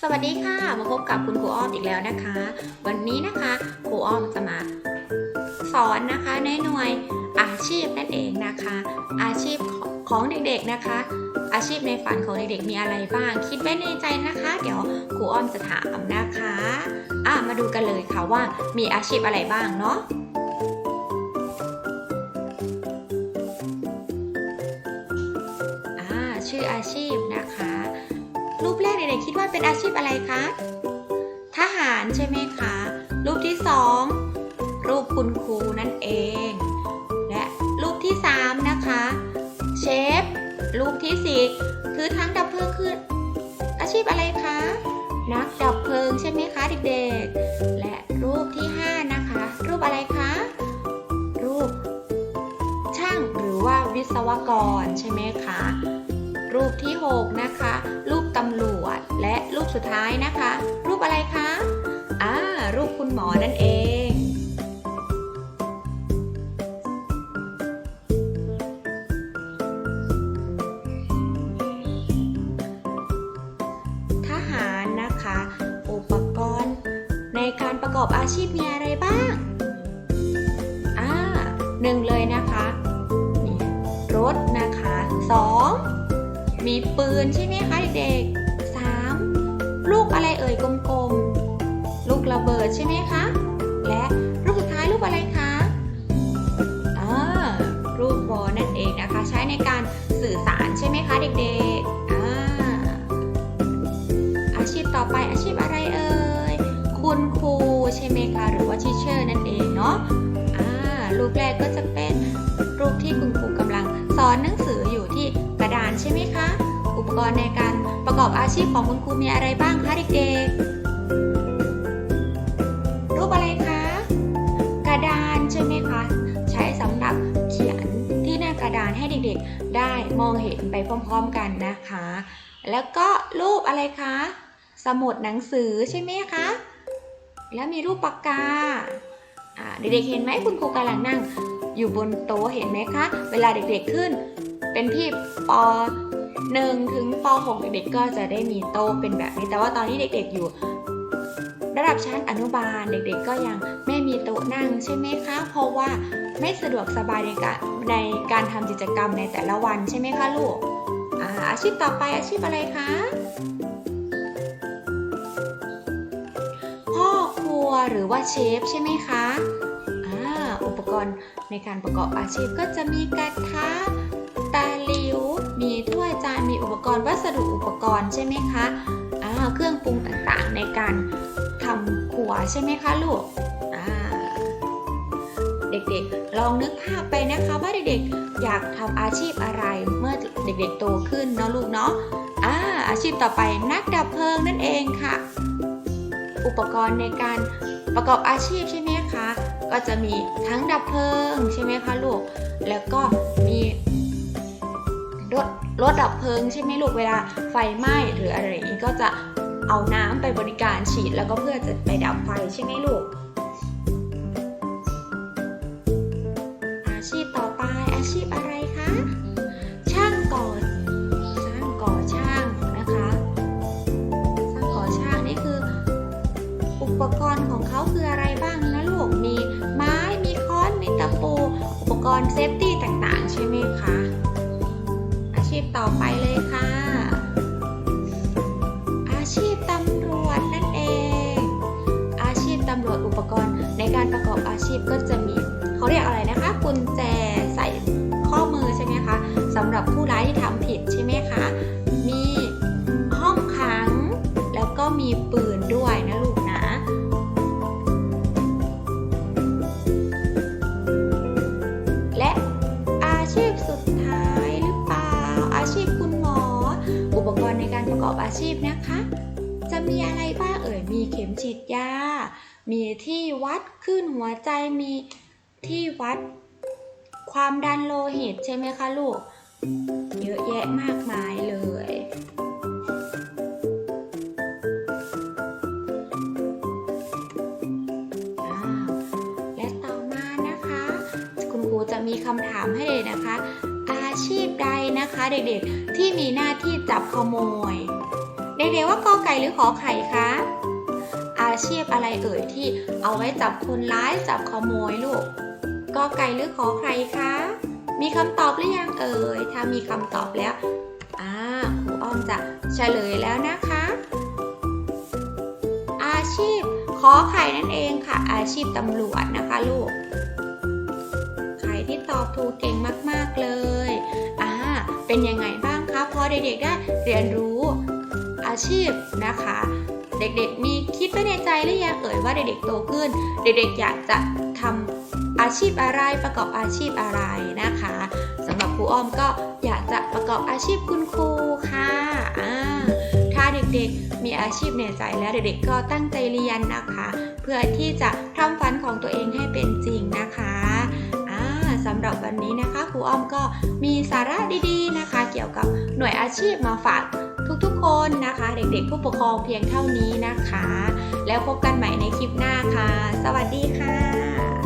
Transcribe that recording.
สวัสดีค่ะ มาพบกับคุณครูอ้อมอีกแล้วนะคะ วันนี้นะคะครูอ้อมจะมาสอนนะคะในหน่วยอาชีพนั่นเองนะคะ อาชีพของเด็กๆนะคะ อาชีพในฝันของเด็กๆมีอะไรบ้าง คิดไว้ในใจนะคะ เดี๋ยวครูอ้อมจะถามนะคะอะมาดูกันเลยค่ะว่ามีอาชีพอะไรบ้างเนาะชื่ออาชีพนะคะ รูปแรกเด็กๆคิดว่าเป็นอาชีพอะไรคะ ทหารใช่ไหมคะ รูปที่สองรูปคุณครูนั่นเอง และรูปที่สามนะคะ เชฟ รูปที่สี่คือทั้งดับเพลิงคืออาชีพอะไรคะ นักดับเพลิงใช่ไหมคะเด็กๆ และรูปที่ห้านะคะ รูปอะไรคะ รูปช่างหรือว่าวิศวกรใช่ไหมคะ รูปที่ 6 นะคะ รูปตำรวจ และรูปสุดท้ายนะคะ รูปอะไรคะ อ่า รูปคุณหมอนั่นเองทหารนะคะอุปกรณ์ในการประกอบอาชีพมีอะไรบ้าง อ่าหนึ่งเลยนะคะ รถนะ มีปืนใช่ไหมคะเด็กสามลูกอะไรเอ่ยกลมๆ ลูกระเบิดใช่ไหมคะ และรูปสุดท้ายรูปอะไรคะอ่ารูปบอลนั่นเองนะคะ ใช้ในการสื่อสารใช่ไหมคะเด็กๆอ่าอาชีพต่อไปอาชีพอะไรเอ่ยคุณครูใช่ไหมคะ หรือว่าทีเชอร์นั่นเองเนาะอ่ารูปแรกก็จะเช่ไหมคะ อุปกรณ์ในการประกอบอาชีพของคุณครูมีอะไรบ้างคะเด็กๆ รูปอะไรคะ กระดานใช่ไหมคะ ใช้สำหรับเขียนที่หน้ากระดานให้เด็กๆ ได้มองเห็นไปพร้อมๆกันนะคะ แล้วก็รูปอะไรคะ สมุดหนังสือใช่ไหมคะ แล้วมีรูปปากกาอ่าเด็กๆเห็นไหมคุณครูกำลังนั่งอยู่บนโต๊ะเห็นไหมคะ เวลาเด็กๆขึ้น เป็นที่ป 1 ถึงป .6 เด็กๆก็จะได้มีโต๊ะเป็นแบบนี้ แต่ว่าตอนนี้เด็กๆอยู่ระดับชั้นอนุบาลเด็กๆ ก็ยังไม่มีโต๊ะนั่งใช่ไหมคะ เพราะว่าไม่สะดวกสบายในการในการทำกิจกรรมในแต่ละวันใช่ไหมคะลูกอาอาชีพต่อไปอาชีพอะไรคะพ่อครัวหรือว่าเชฟใช่ไหมคะอ่าอุปกรณ์ในการประกอบอาชีพก็จะมีกระทะ ตาหลิว มีถ้วยจาน มีอุปกรณ์วัสดุอุปกรณ์ใช่ไหมคะอ่าเครื่องปรุงต่างๆในการทำครัวใช่ไหมคะลูกอ่าเด็กๆ ลองนึกภาพไปนะคะว่าเด็กๆ อยากทำอาชีพอะไรเมื่อเด็กๆ โตขึ้นเนาะลูกเนาะอ่าอาชีพต่อไปนักดับเพลิงนั่นเองค่ะ อุปกรณ์ในการประกอบอาชีพใช่ไหมคะ ก็จะมีทั้งดับเพลิงใช่ไหมคะลูก แล้วก็ รถรถดับเพลิงใช่ไหมลูกเวลาไฟไหม้หรืออะไรอย่างนี้ก็จะเอาน้ำไปบริการฉีดแล้วก็เพื่อจะไปดับไฟใช่ไหมลูก อาชีพต่อไปอาชีพอะไรคะ ช่างก่อช่างก่อช่างนะคะช่างก่อช่างนี่คือ อุปกรณ์ของเขาคืออะไรบ้างนะลูกมีไม้มีค้อนมีตะปู อุปกรณ์เซฟตี้ต่างๆ ใช่ไหมคะ พต่อไปเลยค่ะ อาชีพตำรวจนั่นเอง อาชีพตำรวจอุปกรณ์ ในการประกอบอาชีพก็จะมีเขาเรียกอะไรนะคะ กุญแจใส่ข้อมือใช่ไหมคะสำหรับผู้ร้ายที่ทำผิดใช่ไหมคะ มีห้องขัง แล้วก็มีปืนด้วยนะลูกนะและอาชีพสุด อาชีพนะคะ จะมีอะไรบ้างเอ่ย มีเข็มฉีดยา มีที่วัดขึ้นหัวใจ มีที่วัดความดันโลหิตใช่ไหมคะลูก เยอะแยะมากมายเลยและต่อมานะคะคุณครูจะมีคำถามให้เลยนะคะ อาชีพใดนะคะเด็กๆที่มีหน้าที่จับขโมย เด็กๆว่ากอไก่หรือขอไข่คะอาชีพอะไรเอ่ยที่เอาไว้จับคนร้ายจับขโมยลูกกอไก่หรือขอไข่คะมีคำตอบหรือยังเอ่ยถ้ามีคำตอบแล้วอ่าครูอ้อมจะเฉลยแล้วนะคะ อาชีพขอไข่นั่นเองค่ะ อาชีพตำรวจนะคะลูกใครที่ตอบถูกเก่งมากๆเลยอ่าเป็นยังไงบ้างคะพอเด็กๆได้เรียนรู้ อาชีพนะคะ เด็กๆมีคิดไว้ในใจหรือยังเอ่ยว่าเด็กๆโตขึ้น เด็กๆอยากจะทำอาชีพอะไรประกอบอาชีพอะไรนะคะสำหรับครูอ้อมก็อยากจะประกอบอาชีพคุณครูค่ะอ่าถ้าเด็กๆมีอาชีพในใจแล้วเด็กๆก็ตั้งใจเรียนนะคะ เพื่อที่จะทำฝันของตัวเองให้เป็นจริงนะคะสำหรับวันนี้นะคะครูอ้อมก็มีสาระดีๆนะคะ เกี่ยวกับหน่วยอาชีพมาฝาก ทุกๆ คนนะคะ เด็กๆ ผู้ปกครองเพียงเท่านี้นะคะ แล้วพบกันใหม่ในคลิปหน้าค่ะ สวัสดีค่ะ